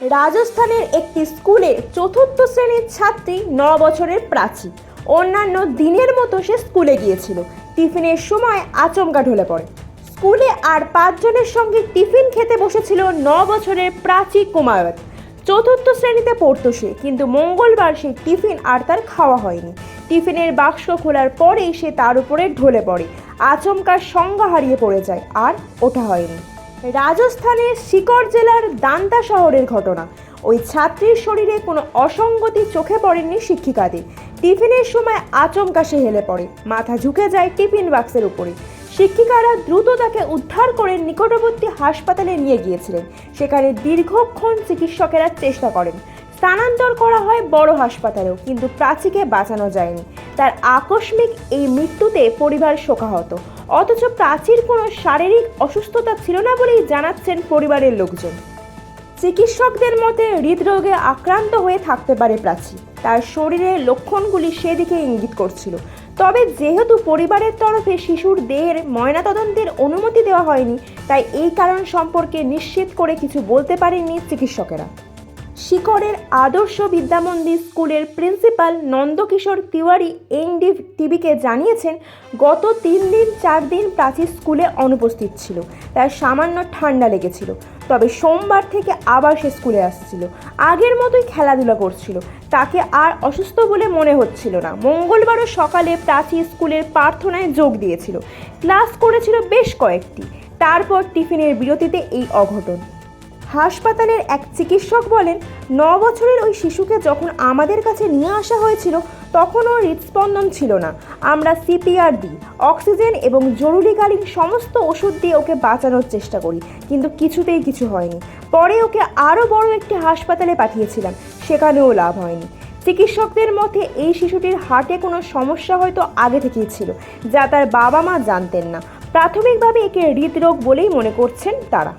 রাজস্থানের একটি স্কুলে চতুর্থ শ্রেণির ছাত্রী ন বছরের প্রাচী। অন্যান্য দিনের মতো সে স্কুলে গিয়েছিল। টিফিনের সময় আচমকা ঢলে পড়ে। স্কুলে আর পাঁচজনের সঙ্গে টিফিন খেতে বসেছিল ন বছরের প্রাচী কুমায়ত চতুর্থ শ্রেণীতে পড়তো সে, কিন্তু মঙ্গলবার সেই টিফিন আর তার খাওয়া হয়নি। টিফিনের বাক্স খোলার পরেই সে তার উপরে ঢলে পড়ে। আচমকার সংজ্ঞা হারিয়ে পড়ে যায়, আর ওঠা হয়নি। রাজস্থানের শিকড় জেলার দান্তা শহরের ঘটনা। ওই ছাত্রীর শরীরে কোনো অসঙ্গতি চোখে পড়েননি শিক্ষিকাদের টিফিনের সময় আচমকা সে হেলে পড়ে। মাথা ঝুঁকে যায় টিফিন বাক্সের উপরে। শিক্ষিকারা দ্রুত তাকে উদ্ধার করে নিকটবর্তী হাসপাতালে নিয়ে গিয়েছিলেন। সেখানে দীর্ঘক্ষণ চিকিৎসকেরা চেষ্টা করেন। স্থানান্তর করা হয় বড় হাসপাতালেও, কিন্তু প্রাচীকে বাঁচানো যায়নি। তার আকস্মিক এই মৃত্যুতে পরিবার শোকাহত। অথচ প্রাচীর কোনো শারীরিক অসুস্থতা ছিল না বলেই জানাচ্ছেন পরিবারের লোকজন। চিকিৎসকদের মতে হৃদরোগে আক্রান্ত হয়ে থাকতে পারে প্রাচী তার শরীরের লক্ষণগুলি সেদিকে ইঙ্গিত করছিল। তবে যেহেতু পরিবারের তরফে শিশুর দেহের ময়নাতদন্তের অনুমতি দেওয়া হয়নি, তাই এই কারণ সম্পর্কে নিশ্চিত করে কিছু বলতে পারেননি চিকিৎসকেরা। শিকড়ের আদর্শ বিদ্যামন্দির স্কুলের প্রিন্সিপাল নন্দকিশোর তিওয়ারি এনডি টিভিকে জানিয়েছেন, গত তিন দিন, চার দিন প্রাচীর স্কুলে অনুপস্থিত ছিল। তার সামান্য ঠান্ডা লেগেছিল। তবে সোমবার থেকে আবার সে স্কুলে আসছিল। আগের মতোই খেলাধুলা করছিল। তাকে আর অসুস্থ বলে মনে হচ্ছিল না। মঙ্গলবারও সকালে প্রাচী স্কুলের প্রার্থনায় যোগ দিয়েছিল। ক্লাস করেছিল বেশ কয়েকটি। তারপর টিফিনের বিরতিতে এই অঘটন। হাসপাতালের এক চিকিৎসক বলেন ন বছরের ওই শিশুকে যখন আমাদের কাছে নিয়ে আসা হয়েছিল তখন ওর হৃদস্পন্দন ছিল না। আমরা সিপিআর দিই অক্সিজেন এবং জরুরিকালীন সমস্ত ওষুধ দিয়ে ওকে বাঁচানোর চেষ্টা করি, কিন্তু কিছুতেই কিছু হয়নি। পরে ওকে আরও বড় একটি হাসপাতালে পাঠিয়েছিলাম, সেখানেও লাভ হয়নি। চিকিৎসকদের মতে এই শিশুটির হার্টে কোনো সমস্যা হয়তো আগে থেকেই ছিল, যা তার বাবা মা জানতেন না। প্রাথমিকভাবে একে হৃদরোগ বলেই মনে করছেন তারা।